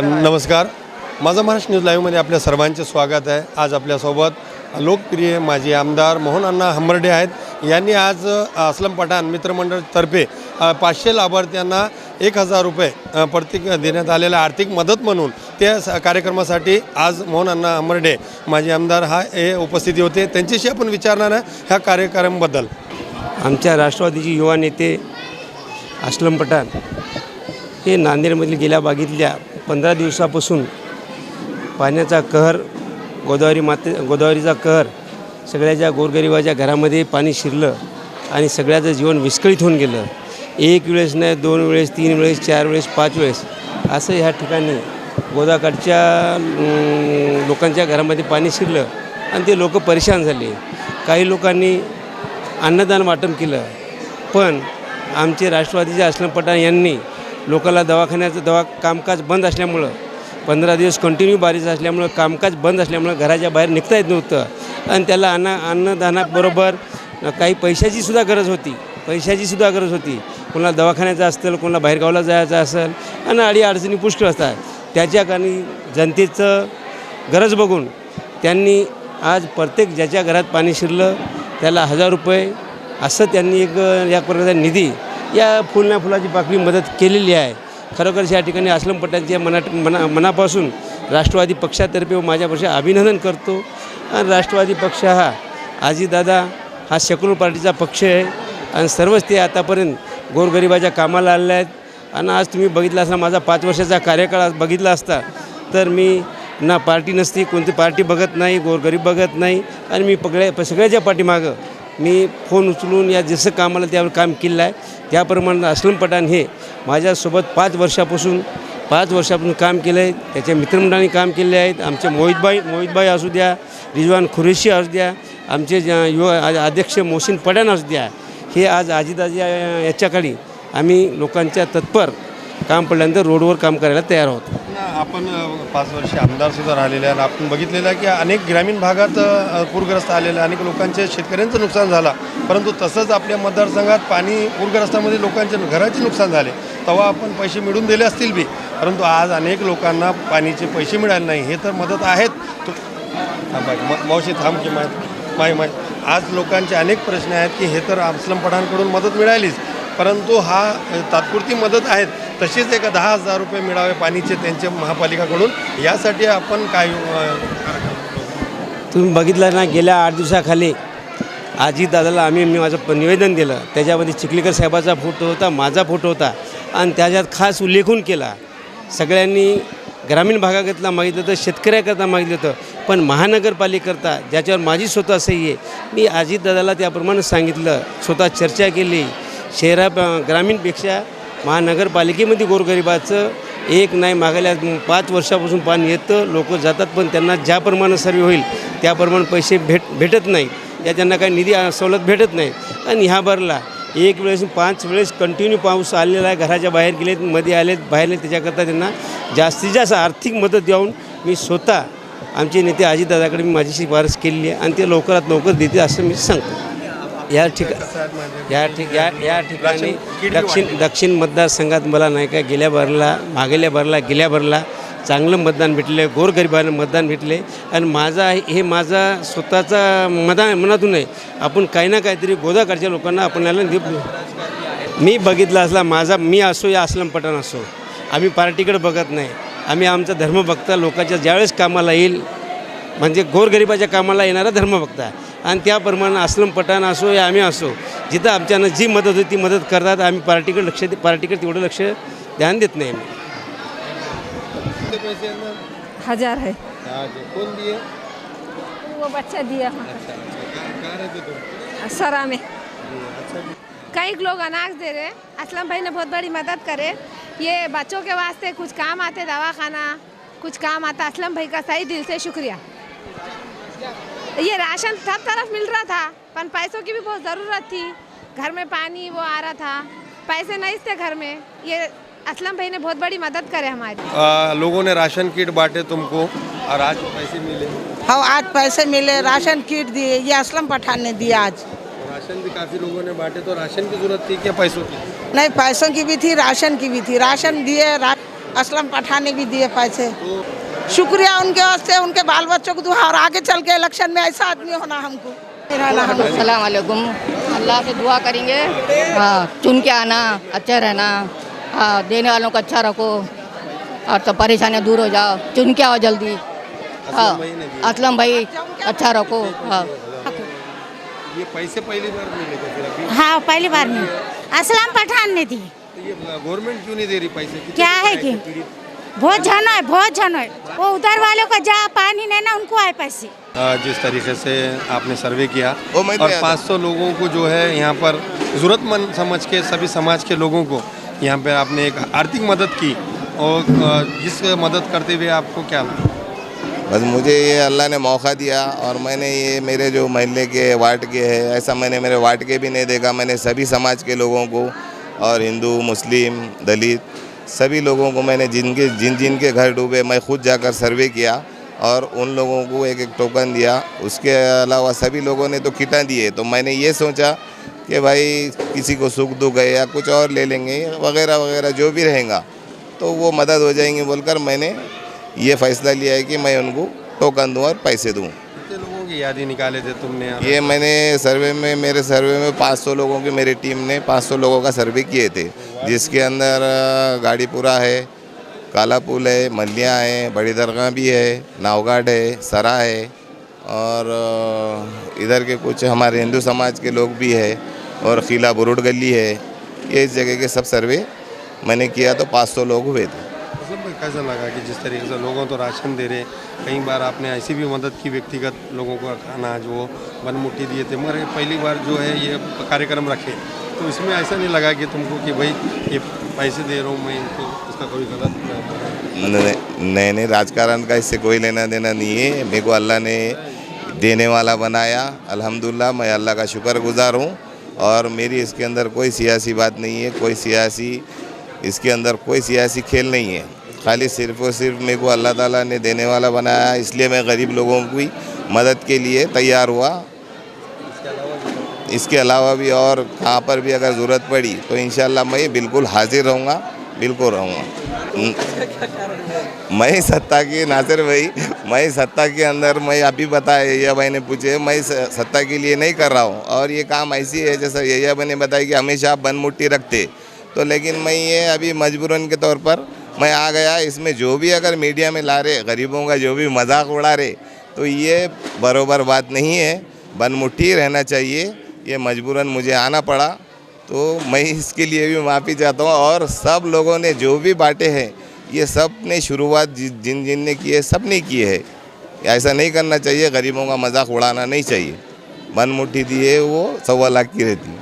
नमस्कार. माझा महाराष्ट्र न्यूज लाईव्हमध्ये आपल्या सर्वांचे स्वागत आहे. आज आपल्यासोबत लोकप्रिय माजी आमदार मोहन अण्णा हंबर्डे आहेत. यांनी आज असलम पठाण मित्रमंडळतर्फे पाचशे लाभार्थ्यांना एक हजार रुपये प्रत्येक देण्यात आलेल्या आर्थिक मदत म्हणून त्या स- कार्यक्रमासाठी आज मोहन अण्णा हंबर्डे माजी आमदार हा हे उपस्थिती होते. त्यांच्याशी आपण विचारणार आहे ह्या कार्यक्रमाबद्दल. आमच्या राष्ट्रवादीचे युवा नेते असलम पठाण हे नांदेडमधील गेल्या बागेतल्या पंधरा दिवसापासून पाण्याचा कहर गोदावरी माते गोदावरीचा कहर सगळ्याच्या गोरगरिबाच्या घरामध्ये पाणी शिरलं आणि सगळ्याचं जीवन विस्कळीत होऊन गेलं. एक वेळेस नाही दोन वेळेस तीन वेळेस चार वेळेस पाच वेळेस असं ह्या ठिकाणी गोदाकाठच्या लोकांच्या घरामध्ये पाणी शिरलं आणि ते लोक परेशान झाले. काही लोकांनी अन्नदान वाटप केलं पण आमचे राष्ट्रवादीचे असलम पठाण यांनी लोकांना दवाखान्याचं दवा कामकाज बंद असल्यामुळं पंधरा दिवस कंटिन्यू बारिश असल्यामुळं कामकाज बंद असल्यामुळं घराच्या बाहेर निघता येत नव्हतं. आणि त्याला अन्न अन्नदानाबरोबर काही पैशाची सुद्धा गरज होती. पैशाची सुद्धा गरज होती. कोणाला दवाखान्याचं असेल कोणाला बाहेरगावला जायचं असेल आणि अडी अडचणी पुष्कळ असतात. त्याच्या कारणी जनतेचं गरज बघून त्यांनी आज प्रत्येक ज्याच्या घरात पाणी शिरलं त्याला हजार रुपये असं त्यांनी एक या प्रकारचा निधी या फुलण्या फुलाची पाकळी मदत केलेली आहे. खरोखरच या ठिकाणी अस्लम पटांच्या मनात मना मनापासून राष्ट्रवादी पक्षातर्फे माझ्यापेक्षा अभिनंदन करतो. आणि राष्ट्रवादी पक्ष हा आजीदादा हा सेक्युलर पार्टीचा पक्ष आहे. आणि सर्वच ते आतापर्यंत गोरगरिबाच्या कामाला आलेले आहेत. आणि आज तुम्ही बघितला असता माझा पाच वर्षाचा कार्यकाळ आज बघितला असता. तर मी ना पार्टी नसती कोणती पार्टी बघत नाही गोरगरीब बघत नाही. आणि मी पगड्या सगळ्याच्या पाठीमागं मी फोन उचलून या जसं कामाला त्यावर काम केलं आहे त्याप्रमाणे असलम पठाण हे माझ्यासोबत पाच वर्षापासून पाच वर्षापासून काम केलं आहे. त्याच्या मित्रमंडळाने काम केले आहेत. आमचे मोहितबाई मोहितबाई असू द्या रिजवान खुरेशी असू द्या आमचे युवा अध्यक्ष मोहसिन पठाण असू द्या हे आज आजीदाजी याच्याकडे आम्ही लोकांच्या तत्पर काम पडल्यानंतर रोडवर काम करायला तयार होतो ना, आपण पाच वर्ष आमदार सुद्धा राहिलेले आहे आणि आपण बघितलेलं आहे की अनेक ग्रामीण भागात पूरग्रस्त आलेले अनेक लोकांचे शेतकऱ्यांचं नुकसान झालं. परंतु तसंच आपल्या मतदारसंघात पाणी पूरग्रस्तामध्ये लोकांचे घराचे नुकसान झाले. तेव्हा आपण पैसे मिळून दिले असतील बी. परंतु आज अनेक लोकांना पाणीचे पैसे मिळाले नाही. हे तर मदत आहेत. थांबा, म- मावशी थांब की माय माय माय. आज लोकांचे अनेक प्रश्न आहेत की हे तर अस्लम पठाणकडून मदत मिळालीच. परंतु हा तात्पुरती मदत आहेत. तशीच एक दहा हजार रुपये मिळावे पाणीचे त्यांच्या महापालिकाकडून. यासाठी आपण काय तुम्ही बघितलं ना गेल्या आठ दिवसाखाली आजी दादाला आम्ही मी माझं निवेदन दिलं. त्याच्यामध्ये चिखलीकर साहेबाचा फोटो होता माझा फोटो होता. आणि त्याच्यात खास उल्लेखून केला. सगळ्यांनी ग्रामीण भागाकरता मागितलं होतं शेतकऱ्याकरता मागितलं होतं. पण महानगरपालिकेकरता ज्याच्यावर माझी स्वतः सही आहे मी अजितदादाला त्याप्रमाणे सांगितलं. स्वतः चर्चा केली. शहरा ग्रामीणपेक्षा महानगरपालिकेमध्ये गोरगरिबाचं एक नाही मागायला पाच वर्षापासून पाणी येतं लोक जातात पण त्यांना ज्याप्रमाणे सर्वे होईल त्याप्रमाणे पैसे भेट भेटत नाही. या त्यांना काही निधी सवलत भेटत नाही. आणि ह्या भरला एक वेळेस पाच वेळेस कंटिन्यू पाऊस आलेला आहे घराच्या बाहेर गेलेत मध्ये आलेत बाहेर आले त्याच्याकरता त्यांना जास्तीत जास्त आर्थिक मदत देऊन मी स्वतः आमचे नेते अजितदादाकडे मी माझी शिफारस केलेली आहे आणि ते लवकरात लवकर देते असं मी सांगतो. या ठिका या ठिक या या ठिकाणी दक्षिण दक्षिण मतदारसंघात मला नाही का गेल्या भरला मागेल्या भरला गेल्या भरला चांगलं मतदान भेटले गोरगरिबांना मतदान भेटले. आणि माझा हे माझा स्वतःचा मदा मनातून आहे. आपण काही ना काहीतरी गोदाकडच्या लोकांना दे- मी बघितलं असला माझा मी असो या असलम पठाण असो आम्ही पार्टीकडे बघत नाही. आम्ही आमचा धर्म बघता लोकांच्या ज्यावेळेस कामाला येईल म्हणजे गोरगरिबाच्या कामाला येणारा धर्म बघता आणि त्याप्रमाणे असलम पठाण असो या आम्ही असो. जिथं आमच्यानं जी मदत होती ती मदत करतात. आम्ही पार्टीकडे लक्ष दे पार्टीकडे तेवढं लक्ष ध्यान देत नाही. आम्ही पैसे? हजार है हा, जे कोण दिए? वो बच्चा दिया। अच्छा अच्छा. काय काय रहते तुम? सरा में. अच्छा कई लोग अनाज दे रहे असलम भाई ने बहुत बड़ी मदद करे. ये बच्चों के वास्ते कुछ काम आते दवाखाना कुछ काम आता. असलम भाई का सही दिल से शुक्रिया. ये राशन सब तरफ़ मिल रहा था पर पैसों की भी बहुत ज़रूरत थी। घर में पानी वो आ रहा था। पैसे नहीं थे घर में। ये असलम भाई ने बहुत बड़ी मदद करे हमारी। आ, लोगों ने राशन किट बांटे तुमको और आज पैसे मिले। हाँ आज पैसे मिले राशन किट दिए ये असलम पठान ने दिया आज। राशन भी काफ़ी लोगों ने बांटे तो राशन की ज़रूरत थी क्या पैसों की? नहीं पैसों की भी थी राशन की भी थी। राशन दिए रा, असलम पठान ने भी दिए पैसे। शुक्रिया उनके वास्ते उनके बाल बच्चों को दुआ और आगे चल के इलेक्शन में ऐसा आदमी होना हमको। रहना हमको सलाम वालेकुम। अल्लाह से दुआ करेंगे। हाँ चुन के आना अच्छा रहना। हाँ देने वालों को अच्छा रखो। और तो परेशानियाँ दूर हो जाओ। चुन के आओ जल्दी। हाँ असलम भाई अच्छा रखो। हाँ। ये पैसे पहली बार मिले हाँ पहली बार में। असलम पठान ने दी तो गवर्नमेंट क्यों नहीं दे रही पैसे? क्या है कि? बहुत जन है बहुत जन है। वो उधर वालों को जहाँ पानी नहीं ना उनको आए पैसे। जिस तरीके से आपने सर्वे किया वो मैं और दिया 500 लोगों को जो है यहाँ पर ज़रूरतमंद समझ के सभी समाज के लोगों को यहाँ पे आपने एक आर्थिक मदद की और जिस मदद करते हुए आपको क्या लगा? बस मुझे ये अल्लाह ने मौका दिया और मैंने ये मेरे जो महल्ले के वार्ड के है ऐसा मैंने मेरे वार्ड के भी नहीं देखा मैंने सभी समाज के लोगों को और हिंदू मुस्लिम दलित सभी लोगों को मैंने जिनके जिन जिन के घर डूबे, मैं खुद जाकर सर्वे किया और उन लोगों को एक एक टोकन दिया। उसके अलावा सभी लोगों ने तो किटा दिए तो मैंने ये सोचा कि भाई किसी को सुख दुख है या कुछ और ले लेंगे वगैरह वगैरह जो भी रहेगा तो वो मदद हो जाएँगी बोलकर मैंने ये फैसला लिया है कि मैं उनको टोकन दूँ और पैसे दूँ। की यादी निकाले थे तुमने ये मैंने सर्वे में, मेरे सर्वे में 500 लोगों की, मेरी टीम ने 500 लोगों का सर्वे किए थे। जिसके अंदर गाड़ीपुरा है काला पुल है मलिया है, बड़ी दरगाह भी है नावघाट है, सरा है, और इधर के कुछ हमारे हिंदू समाज के लोग भी है, और खिला बुरुड गली है, ये इस जगह के सब सर्वे मैंने किया तो 500 लोग हुए थे। कैसा लगा कि जिस तरीके से लोगों तो राशन दे रहे कई बार आपने ऐसी भी मदद की व्यक्तिगत लोगों को खाना जो बनमुट्ठी दिए थे, मगर पहली बार जो है ये कार्यक्रम रखे। तो इसमें ऐसा नहीं लगा कि तुमको कि भाई ये पैसे दे रहा हूँ मैं इनको इसका कोई गलत नहीं नहीं राजकारण का इससे कोई लेना देना नहीं है। मेरे को अल्लाह ने देने वाला बनाया। अल्हम्दुलिल्लाह, मैं अल्लाह का शुक्रगुजार हूँ। और मेरी इसके अंदर कोई सियासी बात नहीं है, कोई सियासी, इसके अंदर कोई सियासी खेल नहीं है। खाली सिर्फ़ और सिर्फ़ मेरे को अल्लाह ताला ने देने वाला बनाया इसलिए मैं गरीब लोगों की मदद के लिए तैयार हुआ। इसके अलावा भी और कहाँ पर भी अगर ज़रूरत पड़ी तो इन मैं बिल्कुल हाजिर रहूँगा, बिल्कुल रहूँगा। मैं सत्ता की, नासिर भाई, मैं सत्ता के अंदर, मैं अभी बताया यैया भाई ने पूछे, मैं सत्ता के लिए नहीं कर रहा हूँ। और ये काम ऐसी है, जैसा यैया भाई ने बताया कि हमेशा आप बन मुट्ठी रखते। तो लेकिन मैं ये अभी मजबूरन के तौर पर मैं आ गया, इसमें जो भी अगर मीडिया में ला रहे, गरीबों का जो भी मज़ाक उड़ा रहे तो ये बरोबर बात नहीं है। बन मुट्ठी रहना चाहिए, ये मजबूरन मुझे आना पड़ा तो मैं इसके लिए भी माफ़ी चाहता हूँ। और सब लोगों ने जो भी बांटे हैं, ये सबने शुरुआत जिन जिन ने की है, सबने की है। ऐसा नहीं करना चाहिए, गरीबों का मज़ाक उड़ाना नहीं चाहिए। बन मुट्ठी दी है वो, सवा लाख की रहती। है